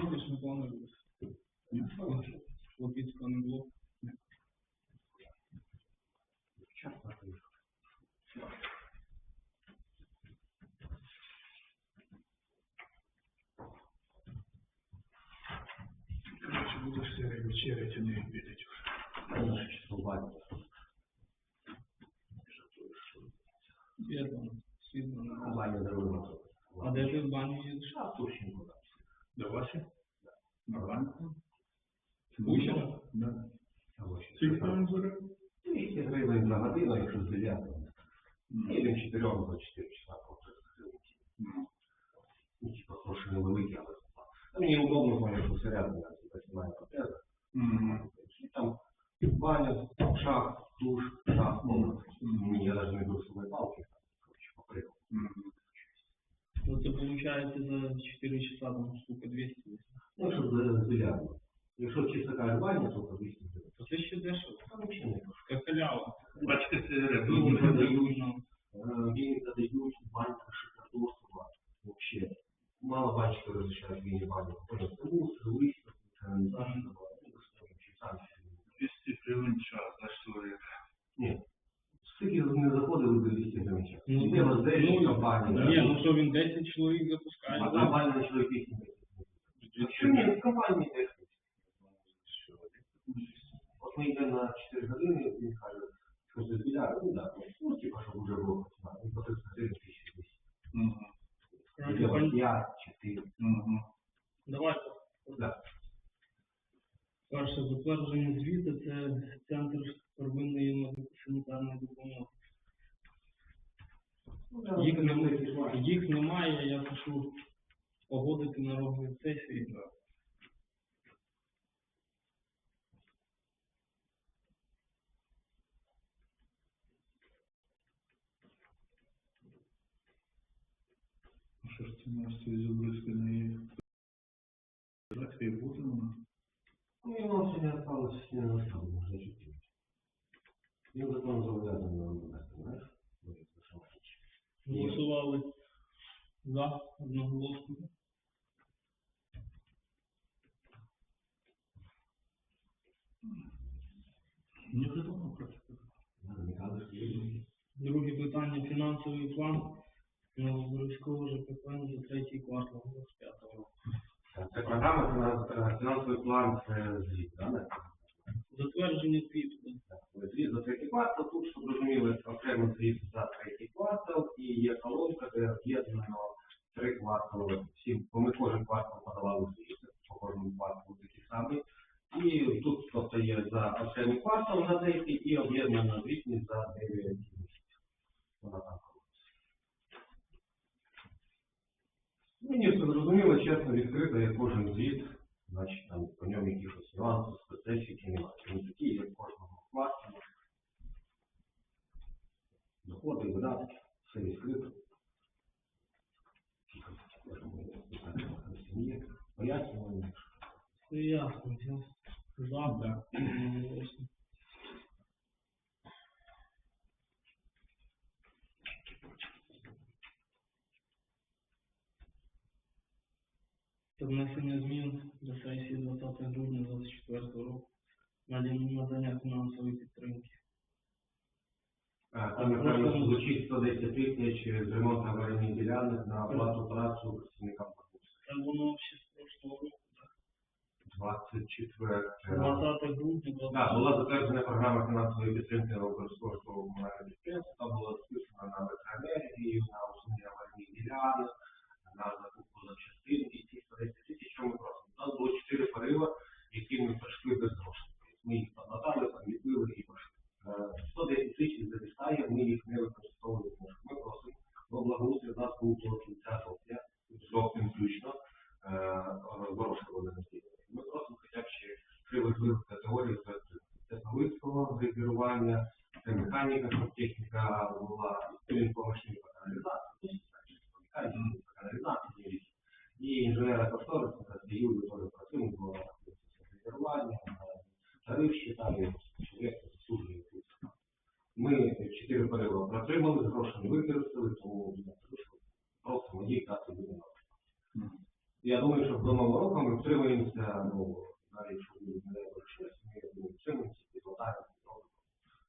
Сьогоднішнього не було. Лопіцького не було. Будешь все вечерять, а не обедать уже. Я там світло не було. Баня дорога. А де ти в баню їдеш? А, Тущенко, да. Да, Вася? Нормально? Пущено? Да. А ось. Скільки там бере? 200 гривень за годину, якщо з дев'ятого. І він чотирьом за 4 часа просто гривень. Ну, типа, гроші невеликі, але Та мені удобно, поняв, що все рядом, я типа знімаю протези. І там баня, шах, душ, шах, ну, мені я навіть не беру з собою палки, коротше, покрив. Ну це виходить за 4 часа там штука 200 десь. Ну, щоб з- з більярдом. Якщо чисто така баня, то по 200 гривень. То це ще дешево. Там взагалі не Як халява. Бачка сигарет. Віні Дуже продають, ну. е, віні продають, банька шикардосова, вообще. Мало банчиків розрішають віні баню. Понял, це мусор, листя, каналізація, ну, чи самі. 200 гривень час за чоловіка. Ні. Скільки не заходили до 200 гривень час? Ну, Іде вас 10 ну, компаній. Ні, ну що він 10 чоловік запускає. А на чоловік 8 Якщо ні, в компанії теж. От ми йдемо на 4 години, він каже, що це біля, ну так, ну, типа, щоб вже було, він по 300 гривень 1200. Мгм. Коротше, 5, 4. Давайте. Да. Перше затвердження звіту це центр первинної медико-санітарної допомоги. Їх, нема- їх немає, я прошу погодити на розгляд сесії. Ну що ж це у нас ці зубриски не є? Здрасте, і буде вона. Ну, і воно все не осталось, не Голосували за одноголосно. Не. Друге питання фінансовий план Новозорського ЖКП за третій квартал 25 року. Так, Це програма, фінансовий план, це звіт, да? Не? Затвердження звіту. Звіт за третій квартал, тут, щоб розуміли, окремо звіт за третій квартал, і є колонка, де об'єднано три квартали. Всі, бо ми кожен квартал подавали звіт, по кожному кварталу такі самі. І тут, тобто, є за окремий квартал на третій і об'єднана звітність за 9 місяців. Вона там Мені все зрозуміло, чесно, відкрито, є кожен звіт, значить там по ньому якихось нюансів, специфіки немає. Вони такі, як кожного кварталу. Доходи, видатки, все відкрито. Пояснювання. Все ясно. все. Це внесення змін до сесії 20 грудня 2024 року на надання фінансової підтримки. Е, Там що звучить 110 тисяч з ремонту аварійних ділянок на оплату працю працівникам корпусу. Це воно ще з прошлого року. так? 24 20 грудня 20 Так, була затверджена програма фінансової підтримки Новокорського комунального підприємства, там було розписано на електроенергію, на усунення аварійних ділянок, на закупку запчастин і ці 110 тисяч, що ми просимо. У нас було 4 порива, які ми пройшли без грошей. Ми їх подмотали, там відбили і пішли. Е, 110 тисяч зависає, ми їх не використовуємо. Ми просимо, бо благоустрій у нас був до кінця жовтня, жовтнем включно, е, буде настільки. Ми просимо хоча б ще три важливих категорії це технологічного регулювання, це механіка, техніка була він помощник по каналізації, механіка по каналізації і інженера кошторису, це Юлію теж працюємо, бо регулювання, тариф считаю, чоловік заслужує тут. Ми чотири переливи протримали, гроші не використали, тому просимо їх дати людям. Я думаю, що до нового року ми втримаємося, ну, навіть якщо буде не щось, ми втримаємося, підготаємо.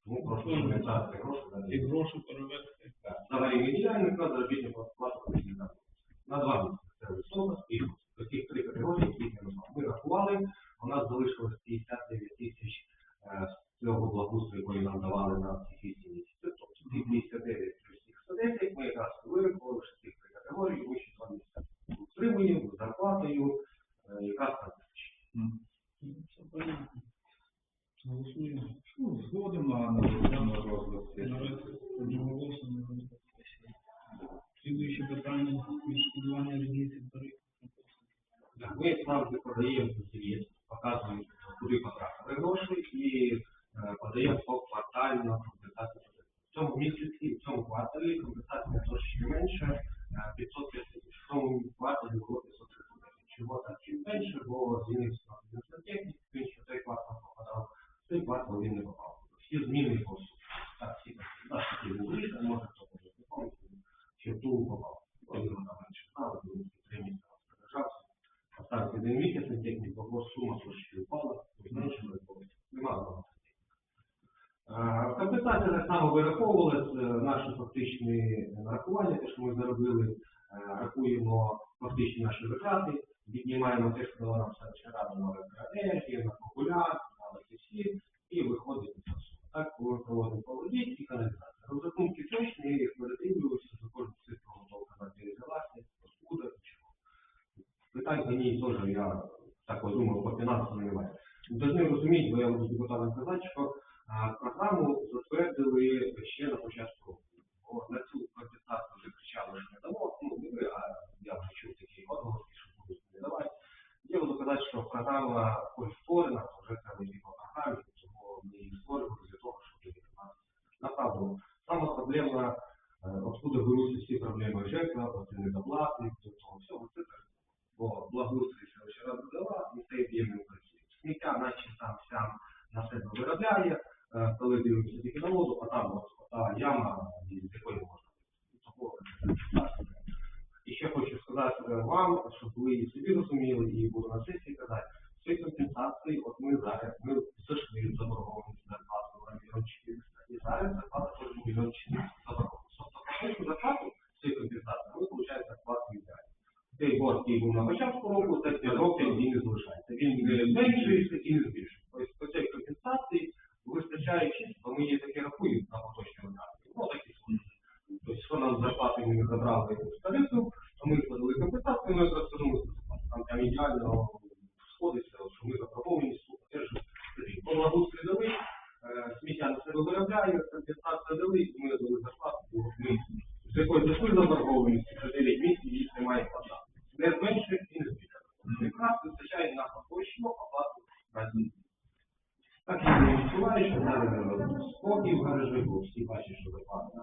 Тому прошу пам'ятати гроші на Ці гроші перевести. за аварійний діяльник на заробітну плату працівника. На два місяці. Це висока і таких три категорії, які ми. Рахували, у нас залишилось 59 тисяч е, з цього благоустрою, який нам давали на ці 8 місяців. Тобто ці 59 плюс їх 110, ми якраз вирахували, що цих три категорії, ми ще два місяці утримуємо з зарплатою е, якраз на тисячі. Згодом на розгляд. Слідуюче питання відшкодування різниці в. Так, Ми справді подаємо звіт, показуємо, куди потрапили гроші і е, подаємо поквартально компенсацію. В цьому місяці, в цьому кварталі компенсація трошки менше, е, 505 тисяч. В цьому кварталі було 530 тисяч. Чого так чим менше, бо змінився технік, він що той квартал попадав, в той квартал він не попав. Всі зміни по суті. Так, всі так, так, такі були, а може хто може не пам'ятає, що в ту попав. Бо його там менше знали, бо він три місяці продержався. Остався один місяць на техніку, бо сума трошки впала, зменшилась, бо немає багато. Е, Компенсація так само вираховувалась, е, наші фактичні нарахування, те, що ми заробили, е, рахуємо фактичні наші витрати, віднімаємо те, що дала нам селищна рада на електроенергію, на популяр, на всі, і виходить на сума. Так ми проводимо по воді і каналізацію. Розрахунки точні, я їх передивлюся, за кожну цифру готовка на перегласні, откуда, чого. Питань по ній теж я так от думаю, по фінансовому немає. Должны розуміти, бо я буду депутатам казати, що а, програму затвердили ще на початку року. Бо на цю компенсацію вже кричали, що не дамо. Ну, не ви, а я вже чув такі отголоски, що будуть не давати. Я буду казати, що програма хоч створена, вже це йти по програмі, тому ми її створювали для того, щоб. Направду, сама проблема, е, откуда беруться всі проблеми жертва, оцінити доплати, всього, це так. Бо благоустрій селища рада дала, і це об'ємно працює. Сміття, наче там сям на себе виробляє, е, коли дивимося тільки на воду, а там от та яма, з якої можна такого не стати. І ще хочу сказати е, вам, щоб ви і собі розуміли, і буду на сесії казати, ці компенсації, от ми зараз, ми зайшли в заборгованість зарплату на мільйон 400, і зараз зарплата теж мільйон 400 заборгованість. Тобто, по суті, зарплату цієї компенсації ми, виходить, зарплату віддаємо. Цей борг, який був на початку року, це 5 років він не залишається. Він не зменшується і не збільшується. Ось по цій компенсації вистачає чисто, ми її таки рахуємо на поточні витрати. Ну, такі случаї. Тобто, що нам з зарплати ми не забрали з тарифу, то ми подали компенсацію, ми якраз вернулися до зарплати. Там, там ідеально сходиться, що ми запропоновані суд. Теж тоді по благоустрій дали, е, сміття на себе виробляє, компенсацію дали, і ми дали зарплату, бо ми з якої зайшли заборгованості, що 9 місяців їх немає плата. Не зменшує і не збільшує. Якраз вистачає на поточну оплату праці. Так я не відчуваю, що зараз спокій в гаражі, бо всі бачать, що зарплата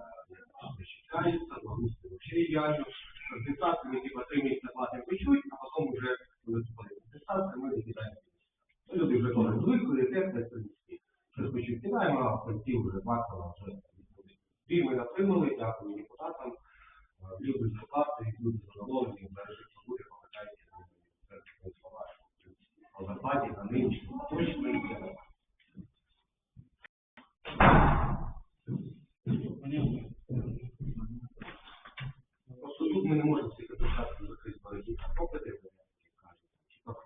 чекається, благоустрій взагалі ідеально. Компенсацію ми типа три місяці платимо чуть-чуть, а потім вже коли виходить компенсація, ми викидаємо. Ну, Люди вже теж звикли, ефекти це низькі. Щось по чуть кидаємо, а в кінці вже платимо, вже відповідь. Дві ми отримали, дякую депутатам. Е, Люди зарплати, люди задоволені, зараз що буде, пам'ятайте, це слова, що зарплаті на нинішній точно і все. Просто тут ми не можемо всі компенсації закрити дорогі попити, як кажуть. Чи то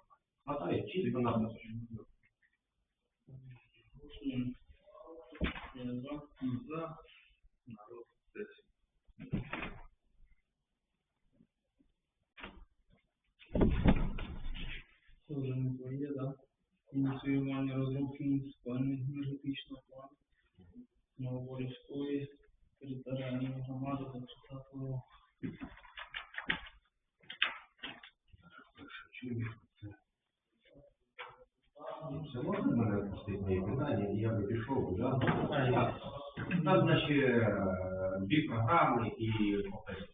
Хватає чисто на все. Голосуємо. Я за. За. На розгляд сесії. Це не твоє, да? Ініціювання розробки муніципального плану Нововорівської територіальної громади за 30 року. Це можна мене мої питання, і я би пішов, да? Там, значить, е, дві програми і описання.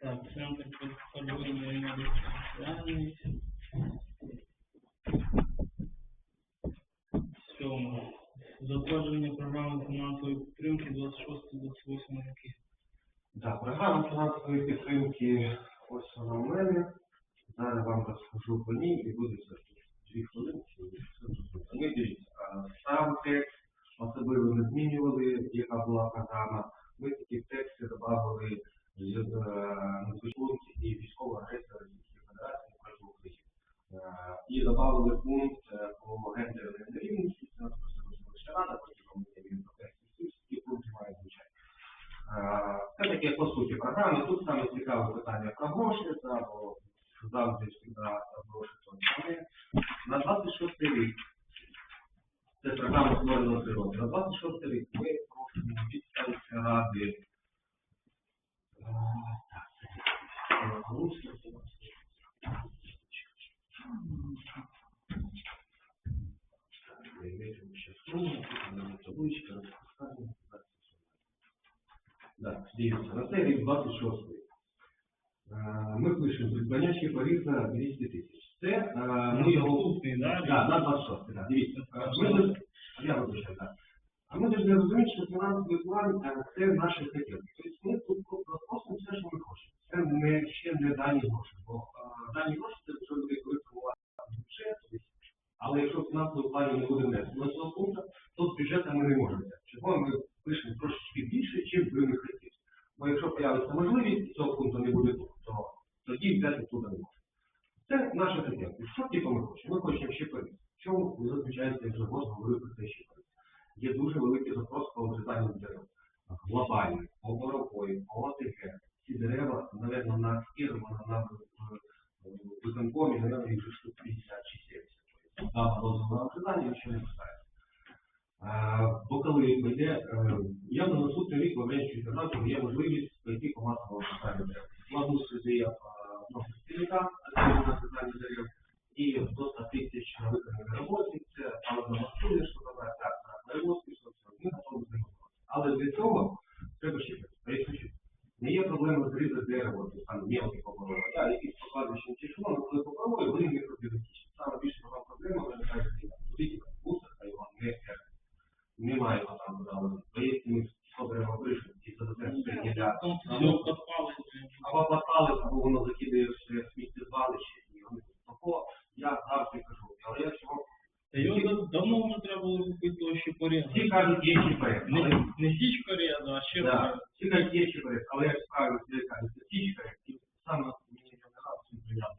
Так, центр подвоєння індустріальність. Сьоме. Затвердження програми фінансової підтримки 26-28 років. Так, програма фінансової підтримки ось вона в мене. Зараз вам розкажу по ній і буде все. Дві хвилини. Ми дивіться, сам текст особливо не змінювали, яка була програма. Ми такі тексти додавали з е, і військового агресора І додавали пункт е, по гендерній нерівності, це нас просто вийшла рада, потім він про тексти ці пункти мають звучати. Е, Це таке по суті програми. Тут саме цікаве питання про гроші, бо завжди завжди гроші то не. На 26 рік це програма створена на три роки. На 26 рік ми просимо від ради. е, Так, це е, Галузький, це у. Так, я вижу ще суму, тут у мене табличка, розписання. Так, дивіться, на цей рік 26 Е, Ми пишемо придбання ще поріг на 200 тисяч. Це е, ми його да? На 26, так, дивіться. Е, Ми я вибачаю, так. А ми ж не розуміємо, що фінансовий план це наші хотілки. Тобто ми тут просто все, що ми хочемо. Це не, ще не дані гроші, бо дані гроші це вже буде коли бюджет, але якщо в фінансовому плані не буде внесено цього пункту, то з бюджету ми не можемо. Чого ми пишемо трошечки більше, чим би ми хотіли. Бо якщо появиться можливість, цього пункту не буде тут, то тоді взяти туди не можна. Це наша хотілка. Що типу ми хочемо? Ми хочемо ще поріз. В чому заключається, я вже можна говорити про те, що. Є дуже великий запрос по обрізанню дерев. Глобальний, по ОТГ. Ці дерева, напевно, на скермана, на виконкомі, напевно, їх вже штук 50 чи 70. Дата дозволу на обрізання ще не писається. Бо коли йде, е, я на наступний рік в Авренчі чемпіонату є можливість пойти по масовому обрізанню дерев. Собі я ну, сертифікат на обрізання дерев і до 100 тисяч на виконані роботи, це але на масштабі, що забрати так, на перевозки, що це ми готові займатися. Але для цього треба ще пояснити. Не є проблема зрізати дерево, тобто там мелкі поборови. Так, якісь покладучі тишину, але коли побороли, вони мікробіотичні. Саме більше вона проблема виникає з тим, що мусорка його не терпить. Немає його там куди. Поїсти ми 100 дерева вирішили, і це за це їдять. Там все подпали. Або попали, або воно закидає в сміттєзвалище, і вони того я завжди кажу, але я чого Та його да- давно вже треба було купити того ще порізати. всі кажуть, є але Не, не січка реза, а ще да, всі кажуть, є ЧП, але я справді всі кажуть, це січка, і саме мені не раз всім приємно.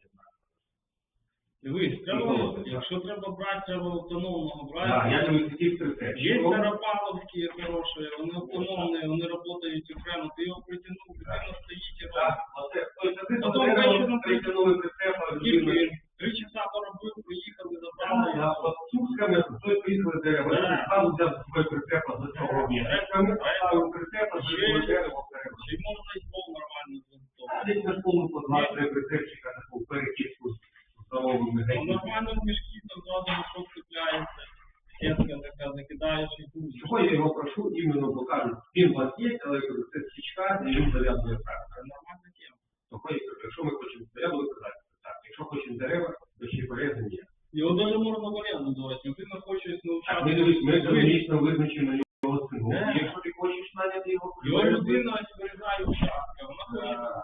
Дивись, треба, якщо треба брати, треба автономного Да, я думаю, такі прицеп. Є Старопавловські хороші, вони автономні, вони працюють окремо, ти його притягнув, людина стоїть і Так, робить. оце, тобто ти Потім притягнули прицепа, людину. Три часа поробив, приїхали, забрали. Сусками, той Да. я зразу взяв свій прицепа за цього місця. Ми поставили прицепа, за цього дерево. Чи можна і пол нормально А зготовити? десь на школу по два-три прицепчика таку перекидку з здоровими Ну, нормально в мішки, там зразу мішок цепляється, сітка така, закидаєш і тут. Чого я його прошу, іменно бо кажуть, він у вас є, але це січка, і він зав'язує так. Нормальна тема. Якщо ми хочемо, я буду казати хочемо дерева, то ще порези ні. Його даже можна в оренду давати. Людина хоче Так, ми економічно визначимо на нього ціну. Да. Якщо ти хочеш наняти його, Його людина вирізає участка, вона хоче Да.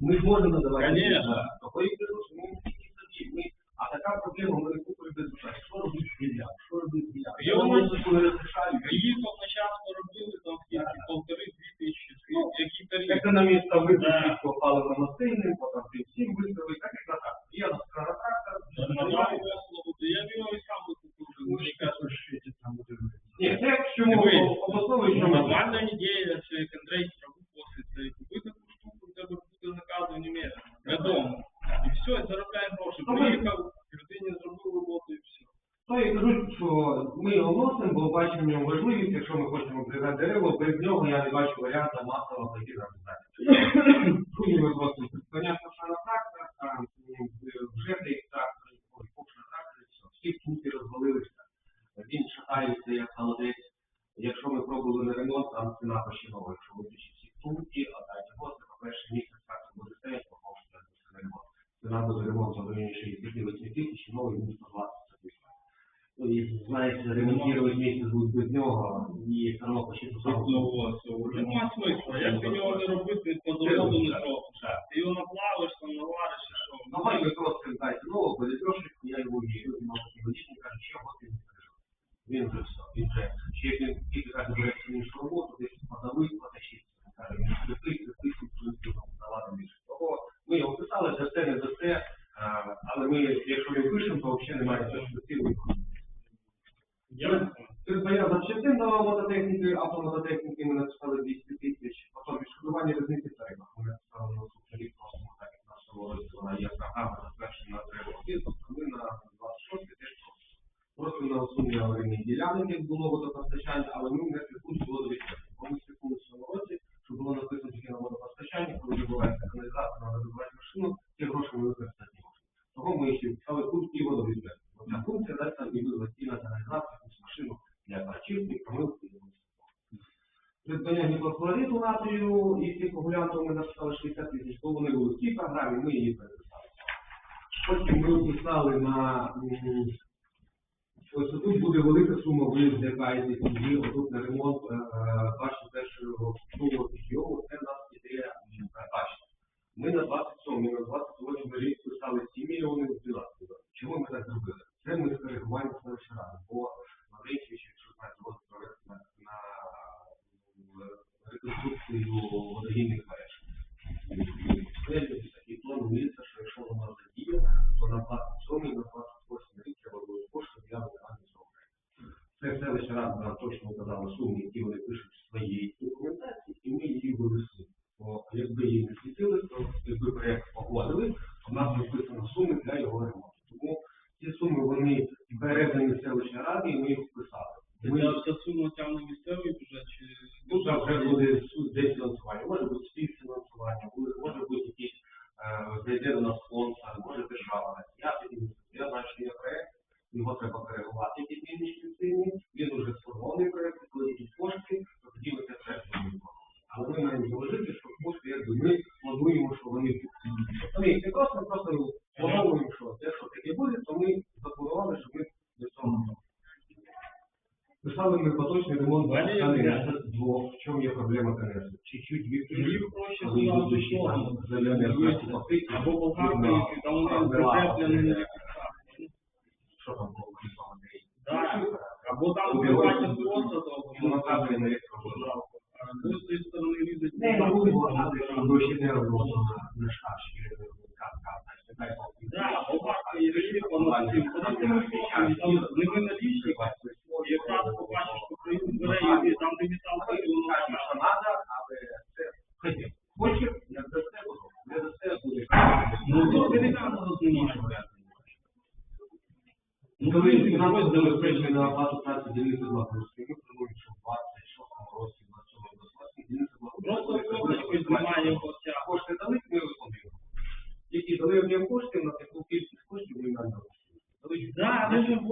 ми ж можемо надавати. Конечно. Да. Того я ми не тільки собі, ми, а така проблема, ми не купили без душа. Що робити з гілля? Що робити з? Я Його не розрішаю. Приїхав на час поробили, там скільки, полтори-дві тисячі, скільки, які тарифи. Економіста Да. виключить по паливно-мастильним, потім всім виставили, так як на так. Я на трактор, Надав послугу, то я б його і сам би купив. Мені кажуть, що це там буде. Ні, це чому ви що Ну, нормальна ідея, що як Андрей траву коситься і купити таку штуку, у тебе буде наказу немедленно. Додому. І все, і заробляє гроші. Ну, Приїхав, людині зробив роботу і все. То і кажуть, що ми його вносимо, бо бачимо в ньому важливість, якщо ми хочемо обрізати дерево, без нього я не бачу варіанта масового пойти на обрізання. Другі ми просимо понятно, що на трактор, а м, вже цей трактор, ой, поки на тракторі, все, всі пункти розвалилися, він шатається як холодець. Якщо ми пробували на ремонт, там ціна починова, якщо виключити всі пункти, а далі його, це по-перше, місяць трактор буде стояти, по що це на ремонт. Ціна буде ремонту в районі 68 тисяч, новий він 120 це Ну, і з знаешь, ремонтировать месяц будет без него, и все равно почти Тепловоз, Нема смисла, як його не робити, по заводу не зробиш. Ти його там навариш і що. Давай ми просто дайте нового, подешевши, я його вірю, він може водичник каже, що от він пережив. Він вже все, він вже, чи як він тільки каже, бере іншу роботу, десь подавить, потащить, каже, він припить, припить, припить, давати більше. Того ми його писали, за все, не за все, а, але ми, якщо його пишемо, то взагалі немає перспективи. Я Придбання запчастин до мототехніки, автомототехніки ми написали 200 тисяч, потім відшкодування різниці в тарифах. Ми написали на наступний рік, просимо так, як на всьому році вона є програма затверджена на треба бізнес, ми на 26 теж просимо. Просимо на усунення аварійних ділянок, як було водопостачання, але ми внесли пункт водовідведення. Бо ми стикнули в цьому році, що було написано тільки на водопостачання, коли відбувається каналізація, треба вибивати машину, ті гроші ми використати не можемо. Того ми ще вписали пункт і водовідведення. Ця функція дасть нам і вивести на каналізацію, якусь машину для прочистки, промивки. Придбання гідрохлориту натрію і фікогулянту ми написали 60 тисяч, бо вони були в тій програмі, ми її переписали. Потім ми вписали на ось тут буде велика сума виїзд, яка йде на ремонт е, бачу першого штового підйому, це в нас іде м, бачите. Ми на 27, на 28 рік писали 7 мільйонів 12 мільйонів. Чому ми так зробили? Це ми скоригування селища ради, бо Маленький, якщо знаєте, от проект на, на в реконструкцію водогінних мереж. Це такий планується, що якщо воно задіє, то на 27 на 28 рік треба буде кошти для виконання цього проекту. Це селища рада нам точно вказала суми, які вони пишуть в своїй документації, і ми її винесли. Бо якби її не світили, то якби проект погодили, то в нас написано суми для його ремонту. Тому ці суми вони передані селищній раді, і ми їх вписали. Ми, Ця ця сума тягне місцевий бюджет чи ну, там вже буде суд десь фінансування, може бути співфінансування, буде- може бути якийсь, е, зайде до нас спонсор, може держава. Я тоді не знаю. я знаю, що є проект, його треба коригувати, якісь технічні ціни, він вже сформований проект, коли йдуть кошти, то тоді ми це все зробимо. Але ми маємо заложити, що кошти, якби ми плануємо, що вони будуть. Тобто ми не просто, просто плануємо, що те, що таке буде, то ми запланували, що ми до цього готові. Писали ми поточний ремонт я КНС, в чому є проблема КНС? Чуть-чуть коли зразу йдуть там форму. зелене платити, Або болгарки, там вони прикріплені на Що там було? Да. Або там вбивати просто довго. Ну, наказує на електробуду. Або з цієї сторони різать. Не, не буде багато, або ще не робимо на шашки, капка, значить, дай Бог. Да, болгарка є реліфа, цим податковим і там не налічні, і якраз побачиш, що Україну бере і там, де метал, Ми воно кажемо, що треба, але це хотів. Хоче, як дасте, буду. Не дасте, буде. Ну, то делікатно знімаєш. Ну, коли фінансово забезпечення на оплату праці дільниці благоустрою, ми плануємо, що в 26 році, 27 28 дільниця Просто благоустрою. кнопочкою знімає його. Кошти дали, ми виконуємо. Які дали об'єм коштів, на таку кількість коштів ми нам дали. Дали Да, ми ж хочемо цьому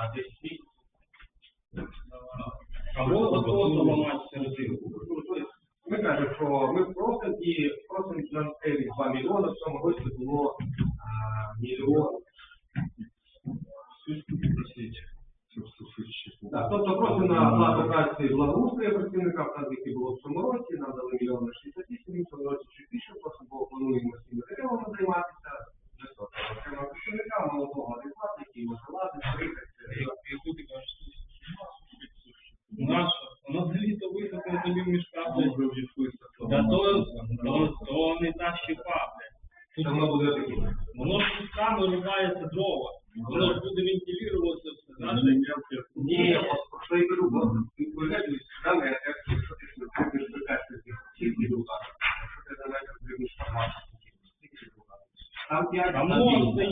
можемо на 10 місяців. Або отото ламати середину. Ми кажемо, що ми просимо і просимо на цей 2 мільйони, в цьому році було а, мільйон. Так, тобто просто на оплату праці благоустрою працівника, так, які було в цьому все, я Ні, от про що я кажу, бо виглядає сюди, якщо ти ж будеш прикати тільки рука, якщо ти займаєшся дрібним форматом, тільки рука. Там п'ять Там на мост один.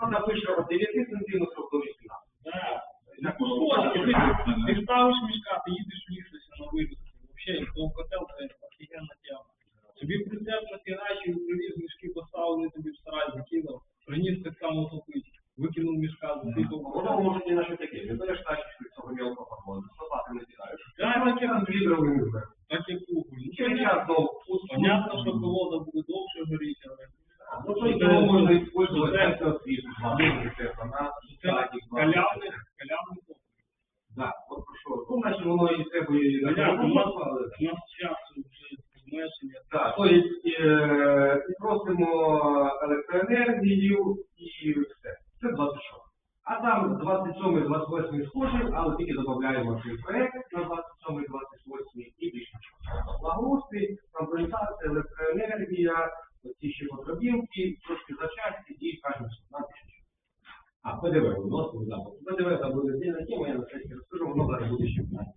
Вона пише від 9 сантиметрів до 18. Так. Як Ну, воно? кусочки, ти, ти ставиш мішка, ти їдеш в лісися на вивізку. Взагалі, то котел це офігенна тема. Тобі прицеп нафігачив, привіз мішки, поставили, тобі в сарай закинув, приніс так само топить, викинув мішка, засипав. Воно може не на що таке. Не береш тачку цього мілкого подводу, з лопатами кидаєш. Так, так, як Там відровими зверху. так як уголь. Ну, Через час знову пусто. Понятно, що колода буде довше горіти, але Ну, то й того можна використовувати як на світу, на це садик, халявний, халявний топливо. Так, от про що. Ну, наче воно і треба і на Понятно, у нас, але... у нас часу вже зменшення. Так, то є, е, і просимо електроенергію і все. Це 26. А там 27 28 схожі, але тільки додаємо цей проект на 27 28 і більше. Благоустрій, компенсація, електроенергія, ці ще подробівки, трошки зачасті і кажемо, що на тисячу. А, ПДВ, вносимо запит. ПДВ там буде здільна тема, я на сесії розкажу, воно зараз буде ще питання.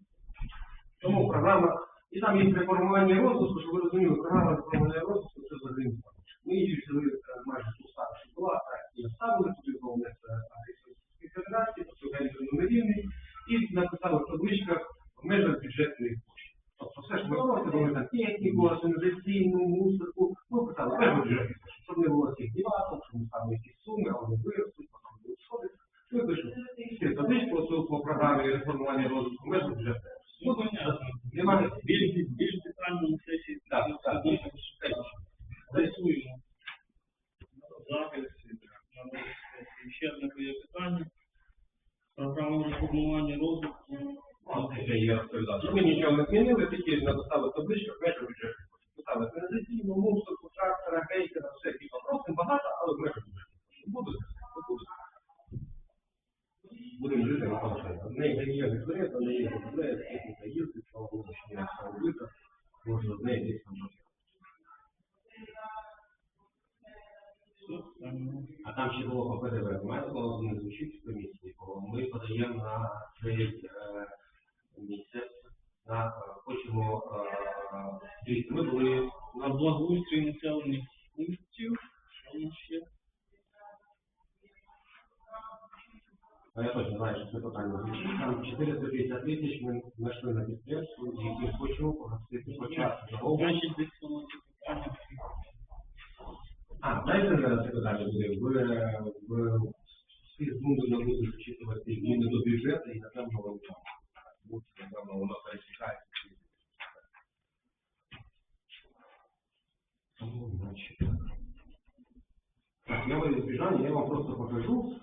Тому програма, і там є реформування розвитку, щоб ви розуміли, програма реформування розвитку це взагалі не так. Ми її взяли е, майже ту стару, що була, так і оставили туди знову внесли агресивські федерації, тобто генеральний рівний, і написали в табличках в межах бюджетних коштів. Тобто все ж ми робимо, ми там техніку, організаційну, мусорку, ну писали в межах бюджетних коштів, щоб не було цих діваток, щоб ми ставили якісь суми, а вони виростуть, потім будуть сходити. Ми пишемо всі табличку оцю по програмі реформування розвитку в межах бюджетних коштів. Ну, понятно. Немає Більш, більш детально на сесії Так, так. Працюємо. Захист, на новій сесії. Ще одне твоє питання. Програма реформування розвитку. От це я розповідав. Що Ми нічого не змінили, тільки написали табличку в межах бюджетних коштів. Писали організаційну, мусорку, трактора, гейкера, все типу просимо багато, але в межах бюджетних коштів. Буде, то буде. Будемо жити на тому, що не є не турет, не є проблем, техніка їздить, слава Богу, що не все вбито, може з неї десь там А там ще було по ПДВ. Маєте було не звучить в комісії, бо ми подаємо на цей місяць, на, хочемо, е, дивіться, ми були На благоустрій населених пунктів. Що у ще? я точно знаю, що це питання звучить. Там 450 тисяч ми знайшли на підприємство, які хочемо погасити початку року. Значить, десь воно це питання. А, знаєте, зараз це питання буде? В, в, всі змушено будуть вчитувати зміни до бюджету і напевно воно буде, напевно, воно пересікається. Тому, значить, Так, я в избежание, я вам просто покажу.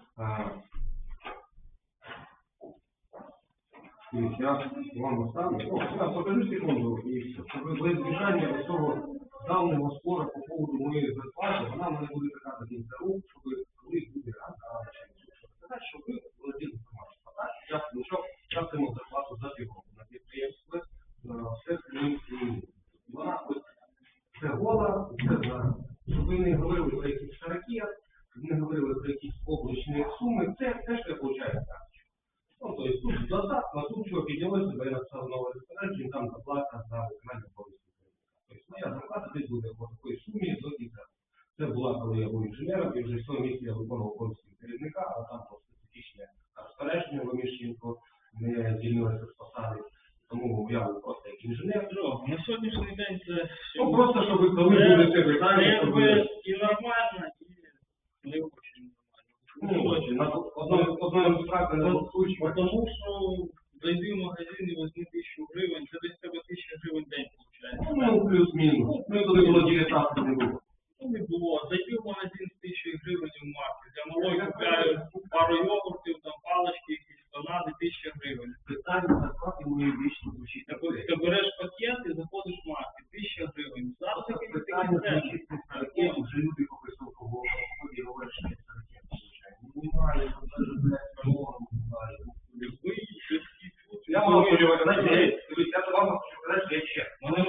я вам оставлю. О, я покажу секунду и все. Чтобы в избежание цього давнего спора по поводу моєї зарплати, вона мене буде така до кінця щоб коли буде ранка, щоб сказати, що ви володіли інформацією. Так, я получав часимо зарплату за півроку на підприємстві, на все крім клієнтів. Вона це гола, це знаю. Щоб ви не говорили про якісь щоб не говорили про якісь облачні суми, це те, що я получаю так. Ну, то есть тут назад, на тут чого піднялося, бо я написав нове розпорядження, там заплата за виконання повністю. Тобто моя зарплата десь буде по такій сумі до кінця. Це була, коли я був інженером, і вже 7 місяців я виконував повністю керівника, а там по специфічне розпорядження в Міщенко не звільнилося з посади. Тому я був просто як інженер. Петро, на сьогоднішній день це Ну, просто, щоб коли будете це питання, щоб і нормально, і не дуже Ну, на одному одному справді не случаї. Тому що зайди в магазин і візьми тисячу гривень, це десь тебе тисяча гривень в день виходить. Ну, плюс-мінус. Ну, коли було 19 не було. Ну не було. Зайди в магазин з тисячою гривень в маркет. Я малой купляю пару йогуртів, там палички, якісь банани, тисяча гривень. Питання зарплати мої вічно звучить. Ти, ти береш пакет і заходиш в маркет, тисяча гривень. Зараз Це питання звучить вже люди по високому і говорять, що. Ну, немає, ну, немає. Ви людські тут. Я вам хочу сказати, я вам хочу сказати, що я чесно.